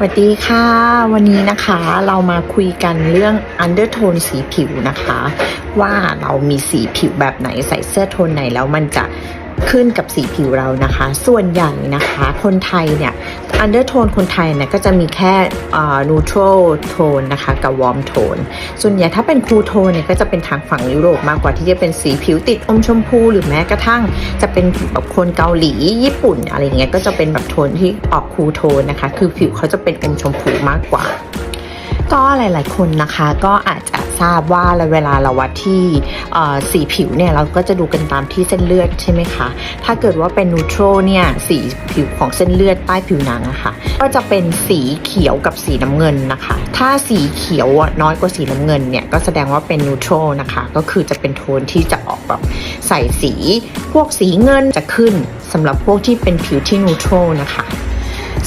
สวัสดีค่ะ วันนี้นะคะเรามาคุยกันเรื่องอันเดอร์โทนสีผิวนะคะ ว่าเรามีสีผิวแบบไหนใส่เสื้อโทนไหนแล้วมันจะ ขึ้นกับสีผิวเรานะคะ ส่วนใหญ่นะคะ คนไทยเนี่ย undertone คนไทยเนี่ยก็จะมีแค่อ่า neutral tone นะคะกับ warm tone ส่วนใหญ่ถ้าเป็น cool tone เนี่ยก็จะเป็นทางฝั่งยุโรปมากกว่าที่จะเป็นสีผิวติดอมชมพูหรือแม้กระทั่ง จะเป็นแบบคนเกาหลีญี่ปุ่นอะไรเงี้ยก็จะเป็นแบบโทนที่ออกคูลโทนนะคะ คือผิวเขาจะเป็นอมชมพูมากกว่า ก็หลาย ๆ คนนะคะก็อาจจะทราบว่าเวลาเราวัดที่สีผิวเนี่ยเราก็จะดูกันตามที่เส้นเลือดใช่ไหมคะ ถ้าเกิดว่าเป็นนูโตรเนี่ยสีผิวของเส้นเลือดใต้ผิวหนังอะคะ่ะก็จะเป็นสีเขียวกับสีน้ำเงินนะคะ ถ้าสีเขียวน้อยกว่าสีน้ำเงินเนี่ยก็แสดงว่าเป็นนูโตรนะคะ ก็คือจะเป็นโทนที่จะออกแบบใส่สี พวกสีเงินจะขึ้นสำหรับพวกที่เป็นผิวที่นูโตรนะคะ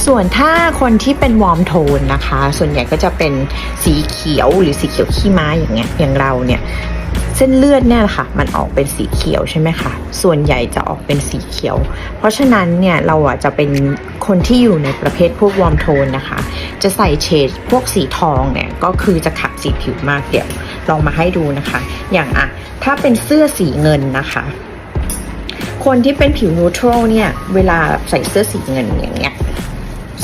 ส่วนถ้าคนที่เป็นวอร์มโทนนะคะ ส่วนใหญ่ก็จะเป็นสีเขียวหรือสีเขียวขี้ม้าอย่างเงี้ยอย่างเราเนี่ยเส้นเลือดเนี่ยค่ะ มันออกเป็นสีเขียวใช่ไหมคะ ส่วนใหญ่จะออกเป็นสีเขียว เพราะฉะนั้นเนี่ยเราอะจะเป็นคนที่อยู่ในประเภทพวกวอร์มโทนนะคะ จะใส่เฉดพวกสีทองเนี่ยก็คือจะขับสีผิวมากเดี๋ยวลองมาให้ดูนะคะ อย่างอะถ้าเป็นเสื้อสีเงินนะคะ คนที่เป็นผิวนูโตรเนี่ยเวลาใส่เสื้อสีเงินอย่างเงี้ย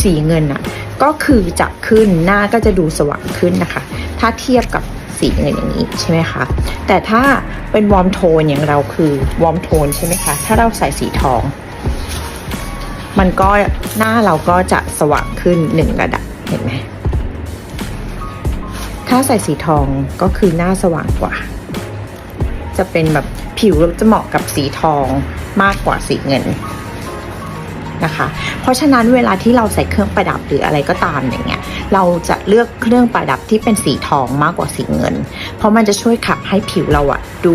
สีเงินอะก็คือจะขึ้นหน้าก็จะดูสว่างขึ้นนะคะ ถ้าเทียบกับสีเงินอย่างนี้ใช่ไหมคะแต่ถ้าเป็นวอร์มโทนอย่างเราคือวอร์มโทนใช่ไหมคะถ้าเราใส่สีทอง มันก็หน้าเราก็จะสว่างขึ้นหนึ่งระดับเห็นไหมถ้าใส่สีทองก็คือหน้าสว่างกว่า จะเป็นแบบผิวจะเหมาะกับสีทองมากกว่าสีเงิน นะคะ เพราะฉะนั้นเวลาที่เราใส่เครื่องประดับหรืออะไรก็ตามอย่างเงี้ยเราจะเลือกเครื่องประดับที่เป็นสีทองมากกว่าสีเงิน เพราะมันจะช่วยขับให้ผิวเราอะดู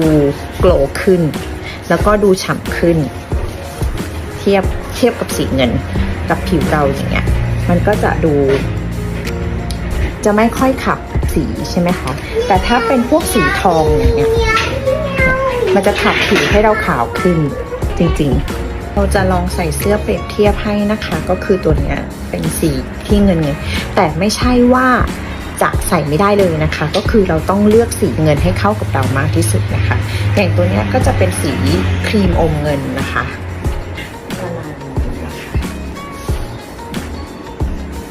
โกลว์ขึ้น แล้วก็ดูฉ่ำขึ้น เทียบเทียบกับสีเงินกับผิวเราอย่างเงี้ยมันก็จะดู จะไม่ค่อยขับสีใช่ไหมคะ แต่ถ้าเป็นพวกสีทองอย่างเงี้ยมันจะขับผิวให้เราขาวขึ้นจริงๆ เราจะลองใส่เสื้อเปรียบเทียบให้นะคะ ก็คือตัวเนี้ยเป็นสีที่เงินเงินแต่ไม่ใช่ว่าจะใส่ไม่ได้เลยนะคะ ก็คือเราต้องเลือกสีเงินให้เข้ากับเรามากที่สุดนะคะ อย่างตัวเนี้ยก็จะเป็นสีครีมอมเงินนะคะประมาณนี้นะคะ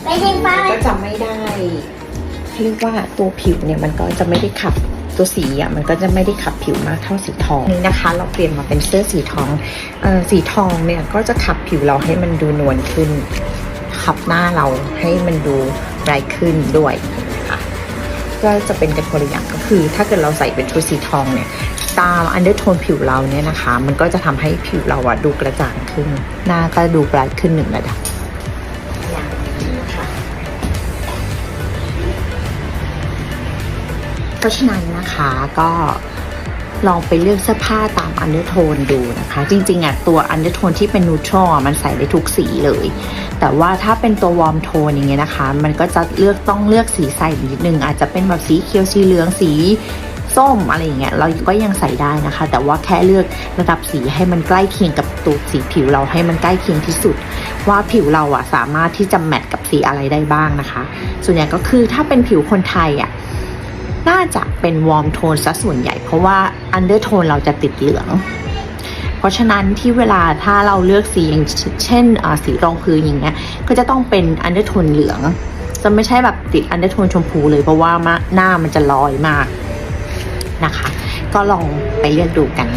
ไปยิงฟ้าไหมก็จะไม่ได้เรียกว่าตัวผิวเนี่ยมันก็จะไม่ได้ขับ ตัวสีอะมันก็จะไม่ได้ขับผิวมากเท่าสีทองนี่นะคะ เราเปลี่ยนมาเป็นเสื้อสีทองเออสีทองเนี่ยก็จะขับผิวเราให้มันดูนวลขึ้น ขับหน้าเราให้มันดูไบรท์ขึ้นด้วยนะคะก็จะเป็นกันคนละอย่างก็คือ ถ้าเกิดเราใส่เป็นชุดสีทองเนี่ยตามอันเดอร์โทนผิวเราเนี่ยนะคะ มันก็จะทำให้ผิวเราอะดูกระจ่างขึ้น หน้าก็ดูไบรท์ขึ้นหนึ่งระดับ เพราะฉะนั้นนะคะก็ลองไปเลือกเสื้อผ้าตามอันเดอร์โทนดูนะคะ จริงๆอะตัวอันเดอร์โทนที่เป็นนูทรัลมันใส่ได้ทุกสีเลย แต่ว่าถ้าเป็นตัววอร์มโทนอย่างเงี้ยนะคะ มันก็จะเลือกต้องเลือกสีใส่นิดนึง อาจจะเป็นแบบสีเขียวสีเหลืองสีส้มอะไรอย่างเงี้ยเราก็ยังใส่ได้นะคะ แต่ว่าแค่เลือกระดับสีให้มันใกล้เคียงกับตัวสีผิวเราให้มันใกล้เคียงที่สุด ว่าผิวเราอะสามารถที่จะแมทกับสีอะไรได้บ้างนะคะ ส่วนใหญ่ก็คือถ้าเป็นผิวคนไทยอะ น่าจะเป็นวอร์มโทนซะส่วนใหญ่ เพราะว่าอันเดอร์โทนเราจะติดเหลือง เพราะฉะนั้นที่เวลาถ้าเราเลือกสีอย่างเช่นสีรองพื้นอย่างเงี้ยก็จะต้องเป็นอันเดอร์โทนเหลือง จะไม่ใช่แบบติดอันเดอร์โทนชมพูเลยเพราะว่าหน้ามันจะลอยมากนะคะ ก็ลองไปเลือกดูกัน